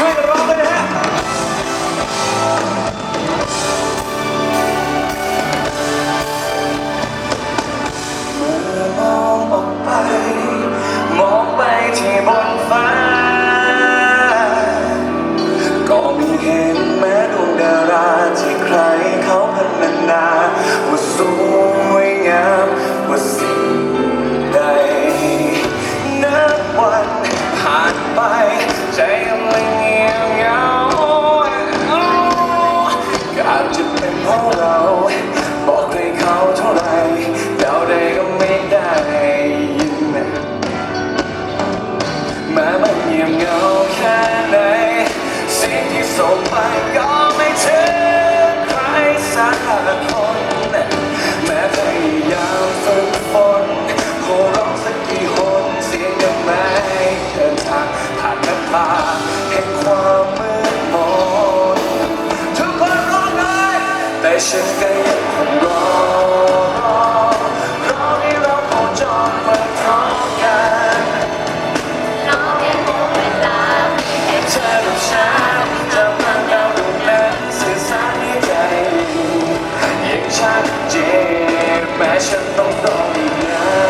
ช่วยกันร้องด้วยนะฮะ ส่ไปก็ไม่ถึงใครสักคนแม้พยายามฝึกฝนโหร้องสักกี่หนเสียงยังไม่เดินทางผ่านน้ำตาแห่งความมืดมนทุกคนร้องไห้แต่ฉันก็ยัง เจ็บแม้ฉันต้องต้องอีกนาน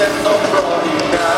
set up for.